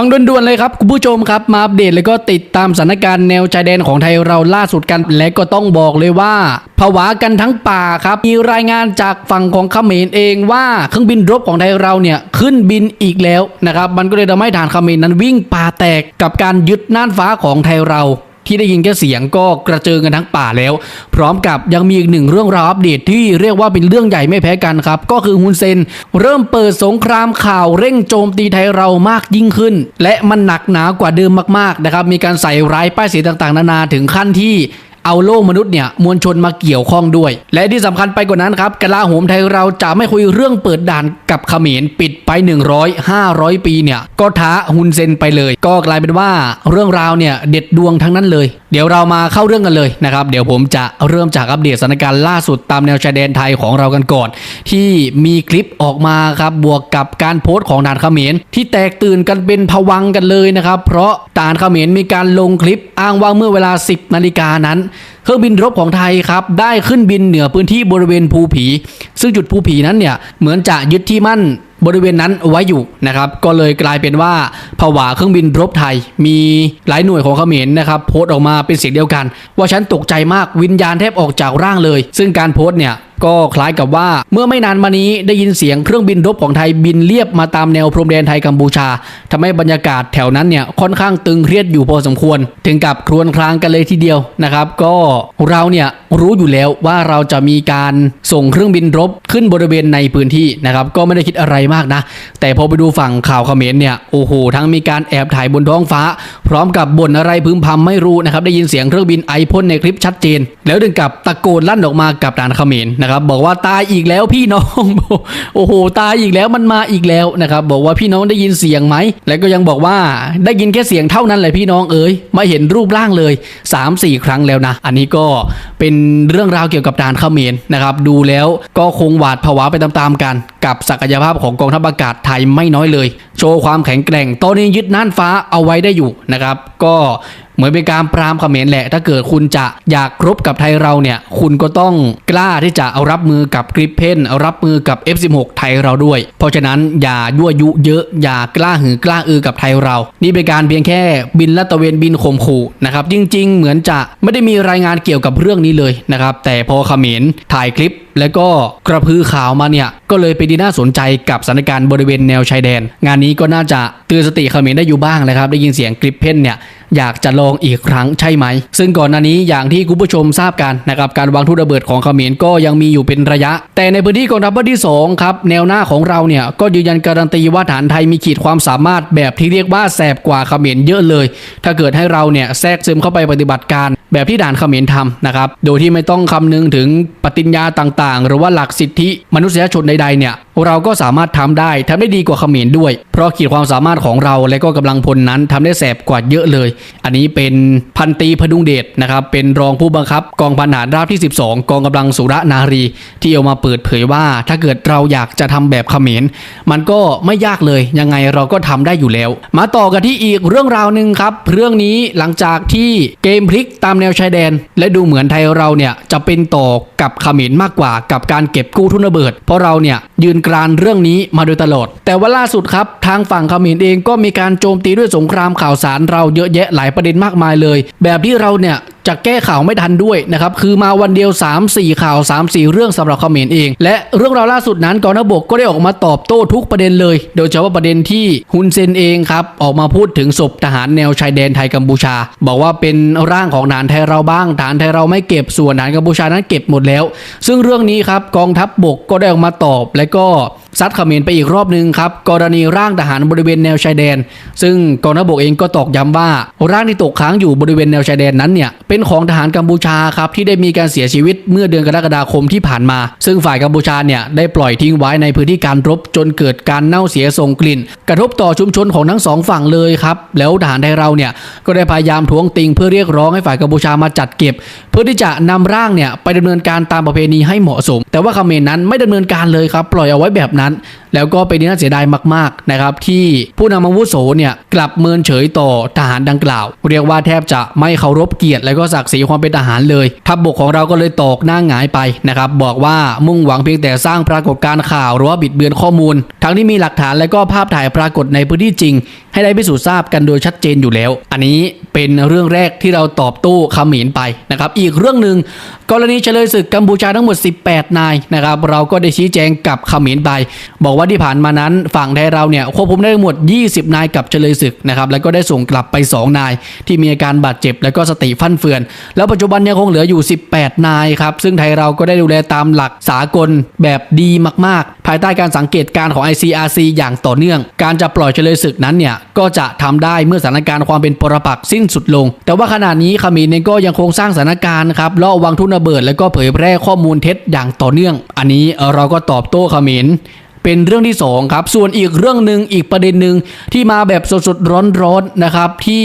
ฟังด่วนๆเลยครับคุณผู้ชมครับมาอัปเดตแล้วก็ติดตามสถานการณ์แนวชายแดนของไทยเราล่าสุดกัน และก็ต้องบอกเลยว่าผวากันทั้งป่าครับมีรายงานจากฝั่งของเขมรเองว่าเครื่องบินรบของไทยเราเนี่ยขึ้นบินอีกแล้วนะครับมันก็เลยทำให้ฐานเขมรนั้นวิ่งป่าแตกกับการยึดน่านฟ้าของไทยเรา ที่ได้ยินแค่เสียงก็กระเจิงกันทั้งป่าแล้ว พร้อมกับยังมีอีกหนึ่งเรื่องราวอัปเดตที่เรียกว่าเป็นเรื่องใหญ่ไม่แพ้กันครับ ก็คือฮุนเซน เริ่มเปิดสงครามข่าวเร่งโจมตีไทยเรามากยิ่งขึ้น และมันหนักหนากว่าเดิมมากๆนะครับมีการใส่ร้ายป้ายสีต่างๆ นานาถึงขั้นที่ เอาโลกมนุษย์เนี่ยมวลชนมาเกี่ยวข้องด้วย และที่สำคัญไปกว่านั้นครับกลาโหมไทยเราจะไม่คุยเรื่องเปิดด่านกับเขมรปิดไป 100 500 ปีเนี่ยก็ท้าฮุนเซนไปเลย ก็กลายเป็นว่าเรื่องราวเนี่ยเด็ดดวงทั้งนั้นเลยเดี๋ยวเรามาเข้าเรื่องกันเลยนะครับ เดี๋ยวผมจะเริ่มจากอัปเดตสถานการณ์ล่าสุดตามแนวชายแดนไทยของเรากันก่อน ที่มีคลิปออกมาครับบวกกับการโพสต์ของด่านเขมรที่แตกตื่นกันเป็นผวังกันเลยนะครับ เพราะด่านเขมรมีการลงคลิปอ้างว่าเมื่อเวลา 10 นาฬิกานั้นเครื่องบินรบของไทยครับได้ขึ้นบินเหนือพื้นที่บริเวณภูผี ซึ่งจุดภูผีนั้นเนี่ยเหมือนจะยึดที่มั่น บริเวณนั้นไว้อยู่นะครับก็เลยกลายเป็นว่าผวาเครื่องบินรบไทย มีหลายหน่วยของเขมรนะครับโพสต์ออกมาเป็นเสียงเดียวกัน ว่าฉันตกใจมากวิญญาณแทบออกจากร่างเลย ซึ่งการโพสต์เนี่ย ก็คล้ายกับว่าเมื่อไม่นานมานี้ได้ยินเสียงเครื่องบินรบของไทยบินเลียบมาตามแนวพรมแดนไทยกัมพูชาทำให้บรรยากาศแถวนั้นเนี่ยค่อนข้างตึงเครียดอยู่พอสมควร ถึงกับครวญครางกันเลยทีเดียวนะครับ ก็เราเนี่ยรู้อยู่แล้วว่าเราจะมีการส่งเครื่องบินรบขึ้นบริเวณในพื้นที่นะครับ ก็ไม่ได้คิดอะไรมากนะ แต่พอไปดูฝั่งข่าวเขมรเนี่ยโอ้โหทั้งมีการแอบถ่ายบนท้องฟ้า พร้อมกับบ่นอะไรพึมพำไม่รู้นะครับได้ยินเสียงเครื่องบินไอพ่นในคลิปชัดเจน แล้วถึงกับตะโกนลั่นออกมากับด่านเขมรนะครับบอกว่าตายอีกแล้วพี่น้อง โอ้โห ตายอีกแล้วมันมาอีกแล้วนะครับบอกว่าพี่น้องได้ยินเสียงไหม แล้วก็ยังบอกว่าได้ยินแค่เสียงเท่านั้นแหละพี่น้องเอ๋ยไม่เห็นรูปร่างเลย 3-4 ครั้งแล้วนะ อันนี้ก็เป็นเรื่องราวเกี่ยวกับด่านเขมรนะครับดูแล้วก็คงหวาดผวาไปตามๆกัน กับศักยภาพของกองทัพอากาศไทยไม่น้อยเลย โชว์ความแข็งแกร่งตอนนี้ยึดน่านฟ้าเอาไว้ได้อยู่นะครับก็ เหมือนเป็นการปรามเขมรแหละ ถ้าเกิดคุณจะอยากรบกับไทยเราเนี่ย คุณก็ต้องกล้าที่จะเอารับมือกับกริปเพนเอารับมือกับ F16 ไทยเราด้วย เพราะฉะนั้นอย่ายั่วยุเยอะอย่ากล้าหือกล้าอือกับไทยเรา นี่เป็นการเพียงแค่บินละตะเวนบินข่มขู่นะครับจริง ๆ เหมือนจะไม่ได้มีรายงานเกี่ยวกับเรื่องนี้เลยนะครับแต่พอเขมรถ่ายคลิป แล้วก็กระพือข่าวมาเนี่ย ก็เลยเป็นที่น่าสนใจกับสถานการณ์บริเวณแนวชายแดน งานนี้ก็น่าจะเตือนสติเขมรได้อยู่บ้างนะครับ ได้ยินเสียงกริปเพนเนี่ยอยากจะลองอีกครั้งใช่ไหม ซึ่งก่อนหน้านี้อย่างที่คุณผู้ชมทราบกันนะครับการวางทุ่ระเบิดของเขมรก็ยังมีอยู่เป็นระยะ แต่ในพื้นที่กองทัพภาคที่2ครับแนวหน้าของเราเนี่ยก็ยืนยันการันตีว่าฐานไทยมีขีดความสามารถแบบที่เรียกว่าแสบกว่าเขมรเยอะเลย ถ้าเกิดให้เราเนี่ยแทรกซึมเข้าไปปฏิบัติการ แบบที่ด่านเขมรทำนะครับโดยที่ไม่ต้องคำนึงถึงปฏิญญาต่างๆ หรือว่าหลักสิทธิมนุษยชนใดๆเนี่ย เราก็สามารถทำได้ทำได้ดีกว่าเขมรด้วย เพราะขีดความสามารถของเราและก็กำลังพลนั้นทำได้แสบกว่าเยอะเลย อันนี้เป็นพันตีพดุงเดชนะครับเป็นรองผู้บังคับ กองพันหารราบที่ 12 กองกำลังสุรนารี ที่เอามาเปิดเผยว่า ถ้าเกิดเราอยากจะทำแบบเขมรมันก็ไม่ยากเลยยังไงเราก็ทำได้อยู่แล้ว มาต่อกันที่อีกเรื่องราวหนึ่งครับ เรื่องนี้หลังจากที่เกมพลิกตามแนวชายแดน และดูเหมือนไทยเราเนี่ยจะเป็นต่อกับเขมรมากกว่ากับการเก็บกู้ทุนระเบิด เพราะเราเนี่ยยืนกรานเรื่องนี้มาโดยตลอด แต่ว่าล่าสุดครับ ทางฝั่งเขมรเองก็มีการโจมตีด้วยสงครามข่าวสารเราเยอะแยะหลายประเด็นมากมายเลย แบบที่เราเนี่ยจะแก้ข่าวไม่ทันด้วยนะครับคือมาวันเดียว 3-4 ข่าว 3-4 เรื่องสำหรับเขมรเอง และเรื่องราวล่าสุดนั้นกองทัพบกก็ได้ออกมาตอบโต้ทุกประเด็นเลย โดยเฉพาะประเด็นที่ฮุนเซนเองครับออกมาพูดถึงศพทหารแนวชายแดนไทยกัมพูชา บอกว่าเป็นร่างของฐานไทยเราบ้างฐานไทยเราไม่เก็บส่วนฐานกัมพูชานั้นเก็บหมดแล้ว ซึ่งเรื่องนี้ครับกองทัพบกก็ได้ออกมาตอบและก็ ซัดเขมรไปอีกรอบหนึ่งครับกรณีร่างทหารบริเวณแนวชายแดน ซึ่งกองทัพบกเองก็ตอกย้ำว่า ร่างที่ตกค้างอยู่บริเวณแนวชายแดนนั้นเนี่ยเป็นของทหารกัมพูชาครับที่ได้มีการเสียชีวิตเมื่อเดือนกรกฎาคมที่ผ่านมา ซึ่งฝ่ายกัมพูชาเนี่ยได้ปล่อยทิ้งไว้ในพื้นที่การรบจนเกิดการเน่าเสียส่งกลิ่น กระทบต่อชุมชนของทั้งสองฝั่งเลยครับแล้วทหารไทยเราเนี่ยก็ได้พยายามทวงติงเพื่อเรียกร้องให้ฝ่ายกัมพูชามาจัดเก็บ เพื่อที่จะนำร่างเนี่ยไปดำเนินการตามประเพณีให้เหมาะสม แต่ว่าเขมรนั้นไม่ดำเนินการเลยครับปล่อยเอาไว้แบบนั้น แล้วก็เป็นที่น่าเสียดายมากๆนะครับที่ผู้นำอาวุโสเนี่ยกลับเมินเฉยต่อทหารดังกล่าว เรียกว่าแทบจะไม่เคารพเกียรติและก็ศักดิ์ศรีความเป็นทหารเลยทัพบกของเราก็เลยตอกหน้าหงายไปนะครับบอกว่ามุ่งหวังเพียงแต่สร้างปรากฏการณ์ข่าวหรือว่าบิดเบือนข้อมูล ทั้งที่มีหลักฐานและก็ภาพถ่ายปรากฏในพื้นที่จริง ให้ได้พิสูจน์ทราบกันโดยชัดเจนอยู่แล้ว อันนี้เป็นเรื่องแรกที่เราตอบโต้เขมรไปนะครับอีกเรื่องหนึ่งกรณีเฉลยศึกกัมพูชาทั้งหมด 18 นายนะครับเราก็ได้ชี้แจงกับเขมรไปบอกว่าที่ผ่านมานั้นฝั่งไทยเราเนี่ยควบคุมได้ทั้งหมด 20 นายกับเฉลยศึกนะครับแล้วก็ได้ส่งกลับไป 2 นาย ที่มีอาการบาดเจ็บแล้วก็สติฟั่นเฟือน แล้วปัจจุบันยังคงเหลืออยู่ 18 นายครับซึ่งไทยเราก็ได้ดูแลตามหลักสากลแบบดีมาก ๆ ภายใต้การสังเกตการของ ICRC อย่างต่อเนื่อง การจะปล่อยเฉลยศึกนั้นเนี่ยก็จะทำได้เมื่อสถานการณ์ความเป็นปรปักษ์สิ้นสุดลง แต่ว่าขณะนี้ขมรเองก็ยังคงสร้างสถานการณ์ครับล่อวางทุนระเบิด แล้วก็เผยแพร่ข้อมูลเท็จอย่างต่อเนื่อง อันนี้เราก็ตอบโต้ขมรเป็นเรื่องที่2ครับ ส่วนอีกเรื่องหนึ่งอีกประเด็นหนึ่งที่มาแบบสดๆร้อนๆนะครับ ที่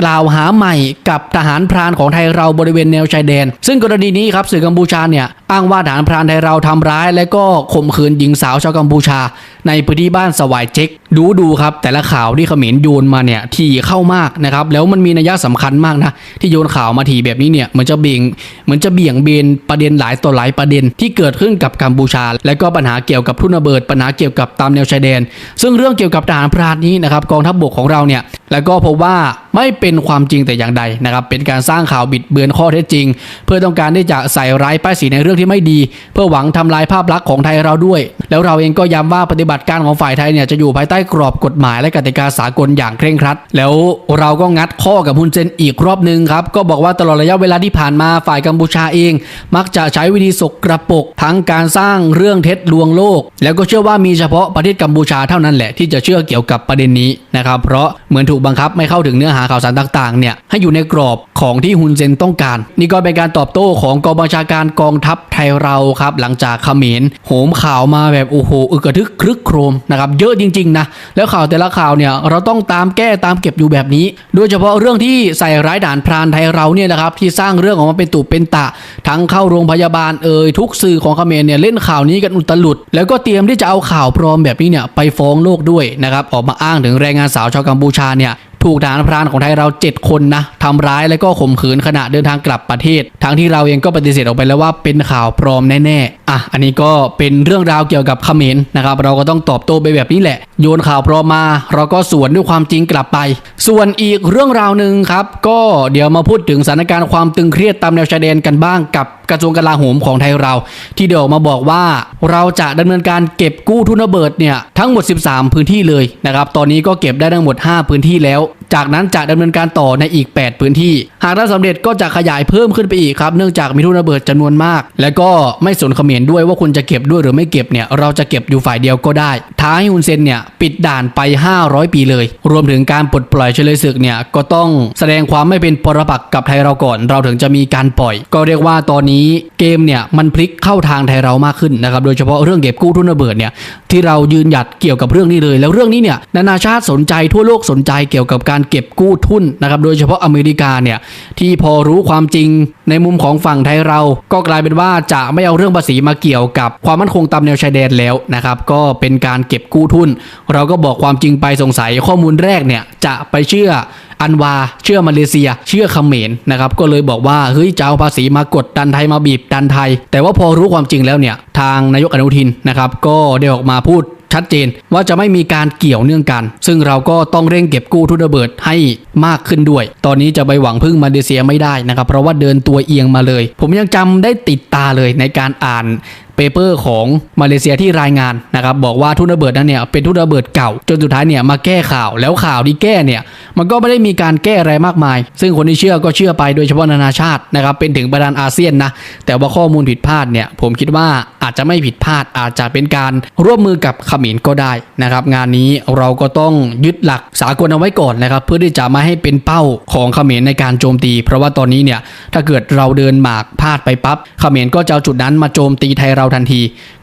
กล่าวหาใหม่กับทหารพรานของไทยเราบริเวณแนวชายแดน ซึ่งกรณีนี้ครับสื่อกัมพูชาเนี่ยอ้างว่าทหารพรานไทยเราทำร้าย และก็ข่มขืนหญิงสาวชาวกัมพูชา ในพื้นที่บ้านสวายเจ๊ก ดูดูครับแต่ละข่าวที่เขมรโยนมาเนี่ยทีเข้ามากนะครับแล้วมันมีนัยสำคัญมากนะที่โยนข่าวมาทีแบบนี้เนี่ยเหมือนจะเบี่ยงเหมือนจะเบี่ยงเบนประเด็นหลายต่อหลายประเด็นที่เกิดขึ้นกับกัมพูชา และก็ปัญหาเกี่ยวกับทุนระเบิดปัญหาเกี่ยวกับตามแนวชายแดน ซึ่งเรื่องเกี่ยวกับทหารพรานนี้นะครับกองทัพบบกของเราเนี่ยแล้วก็พบว่าไม่เป็นความจริงแต่อย่างใดนะครับเป็นการสร้างข่าวบิดเบือนข้อเท็จจริง เพื่อต้องการที่จะใส่ร้ายป้ายสีในเรื่องที่ไม่ดี เพื่อหวังทำลายภาพลักษณ์ของไทยเราด้วย แล้วเราเองก็ย้ำว่าปฏิบัติการของฝ่ายไทยเนี่ยจะอยู่ภายใต้กรอบกฎหมายและกติกาสากลอย่างเคร่งครัด แล้วเราก็งัดข้อกับฮุนเซนอีกรอบหนึ่งครับ ก็บอกว่าตลอดระยะเวลาที่ผ่านมาฝ่ายกัมพูชาเอง มักจะใช้วิธีสกกระปกทั้งการสร้างเรื่องเท็จลวงโลก แล้วก็เชื่อว่ามีเฉพาะประเทศกัมพูชาเท่านั้นแหละที่จะเชื่อเกี่ยวกับประเด็นนี้นะครับเพราะเหมือนถูกบังคับไม่เข้าถึงเนื้อหาข่าวสารต่างๆเนี่ยให้อยู่ในกรอบของที่ฮุนเซนต้องการ นี่ก็เป็นการตอบโต้ของกองบัญชาการกองทัพไทยเราครับ หลังจากเขมรโหมข่าวมาแบบโอ้โหอึกระทึกครึกโครมนะครับเยอะจริงๆนะแล้วข่าวแต่ละข่าวเนี่ยเราต้องตามแก้ตามเก็บอยู่แบบนี้ โดยเฉพาะเรื่องที่ใส่ร้ายด่านพรานไทยเราเนี่ยนะครับที่สร้างเรื่องออกมาเป็นตุเป็นตะ ทั้งเข้าโรงพยาบาลเอ่ยทุกสื่อของเขมรเนี่ยเล่นข่าวนี้กันอุตลุด แล้วก็เตรียมที่จะเอาข่าวปลอมแบบนี้เนี่ยไปฟ้องโลกด้วยนะครับออกมาอ้างถึงแรงงานสาวชาวกัมพูชาเนี่ย ถูกทหารพรานของไทยเรา 7 คนนะทำร้ายและก็ข่มขืนขณะเดินทางกลับประเทศ ทั้งที่เราเองก็ปฏิเสธออกไปแล้วว่าเป็นข่าวปลอมแน่ๆ อะ อันนี้ก็เป็นเรื่องราวเกี่ยวกับเขมรนะครับ เราก็ต้องตอบโต้ไปแบบนี้แหละ โยนข่าวปลอมมา เราก็สวนด้วยความจริงกลับไป ส่วนอีกเรื่องราวหนึ่งครับ ก็เดี๋ยวมาพูดถึงสถานการณ์ความตึงเครียดตามแนวชายแดนกันบ้างกับกระทรวงกลาโหมของไทยเรา ที่เดี๋ยวมาบอกว่าเราจะดำเนินการเก็บกู้ทุนระเบิดเนี่ยทั้งหมด 13 พื้นที่เลยนะครับ ตอนนี้ก็เก็บได้ทั้งหมด 5 พื้นที่แล้ว จากนั้นจะดำเนินการต่อในอีก 8 พื้นที่ หากได้สำเร็จก็จะขยายเพิ่มขึ้นไปอีกครับ เนื่องจากมีทุนระเบิดจำนวนมาก และก็ไม่สนเขมรด้วยว่าคุณจะเก็บด้วยหรือไม่เก็บเนี่ยเราจะเก็บอยู่ฝ่ายเดียวก็ได้ ท้ายฮุนเซนเนี่ยปิดด่านไป 500 ปีเลย รวมถึงการปลดปล่อยเฉลยศึกเนี่ยก็ต้องแสดงความไม่เป็นปรปักษ์กับไทยเราก่อน เราถึงจะมีการปล่อย ก็เรียกว่าตอนนี้เกมเนี่ยมันพลิกเข้าทางไทยเรามากขึ้นนะครับโดยเฉพาะเรื่องเก็บกู้ทุนระเบิดเนี่ยที่เรายืนหยัดเกี่ยวกับเรื่องนี้เลย แล้วเรื่องนี้เนี่ยนานาชาติสนใจทั่วโลกสนใจเกี่ยวกับการเก็บกู้ทุนนะครับโดยเฉพาะอเมริกาเนี่ยที่พอรู้ความจริงในมุมของฝั่งไทยเรา ก็กลายเป็นว่าจะไม่เอาเรื่องภาษีมาเกี่ยวกับความมั่นคงตามแนวชายแดนแล้วนะครับก็เป็นการเก็บกู้ทุน เราก็บอกความจริงไปสงสัยข้อมูลแรกเนี่ยจะไปเชื่ออันวาเชื่อมาเลเซีย เชื่อเขมรนะครับก็เลยบอกว่าเฮ้ยจะเอาภาษีมากดดันไทยมาบีบดันไทย แต่ว่าพอรู้ความจริงแล้วเนี่ยทางนายกอนุทินนะครับก็ได้ออกมาพูด ชัดเจน ว่าจะไม่มีการเกี่ยวเนื่องกัน ซึ่งเราก็ต้องเร่งเก็บกู้ทุนระเบิดให้มากขึ้นด้วย ตอนนี้จะไปหวังพึ่งมาเลเซียไม่ได้นะครับเพราะว่าเดินตัวเอียงมาเลย ผมยังจำได้ติดตาเลยในการอ่าน เปเปอร์ของมาเลเซียที่รายงานนะครับบอกว่าทุนระเบิดนั้นเนี่ยเป็นทุนระเบิดเก่า จนสุดท้ายเนี่ยมาแก้ข่าวแล้วข่าวที่แก้เนี่ยมันก็ไม่ได้มีการแก้อะไรมากมาย ซึ่งคนที่เชื่อก็เชื่อไปโดยเฉพาะนานาชาตินะครับเป็นถึงประธานอาเซียนนะแต่ว่าข้อมูลผิดพลาดเนี่ยผมคิดว่าอาจจะไม่ผิดพลาดอาจจะเป็นการร่วมมือกับขมิรก็ได้นะครับงานนี้เราก็ต้องยึดหลักสากลเอาไว้ก่อนนะครับเพื่อที่จะไม่ให้เป็นเป้าของขมิรในการโจมตี เพราะว่าตอนนี้เนี่ยถ้าเกิดเราเดินหมากพลาดไปปั๊บขมิรก็จะเอาจุดนั้นมาโจมตีไทยเราทันที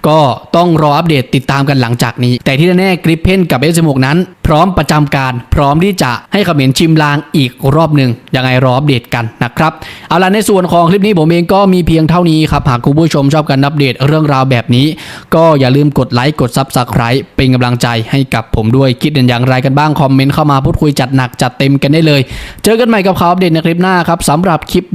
ก็ต้องรออัปเดตติดตามกันหลังจากนี้ แต่ที่แน่ๆกริปเพนกับ S16 นั้น พร้อมประจำการพร้อมที่จะให้เขมรชิมลางอีกรอบหนึ่งยังไงรออัปเดตกันนะครับเอาล่ะในส่วนของคลิปนี้ผมเองก็มีเพียงเท่านี้ครับหากคุณผู้ชมชอบการอัปเดตเรื่องราวแบบนี้ ก็อย่าลืมกดไลค์กด Subscribe เป็นกำลังใจให้กับผมด้วยคิดเห็นอย่างไรกันบ้างคอมเมนต์เข้ามาพูดคุยจัดหนักจัดเต็มกันได้เลย เจอกันใหม่กับข่าวอัปเดตในคลิปหน้าครับสำหรับคลิป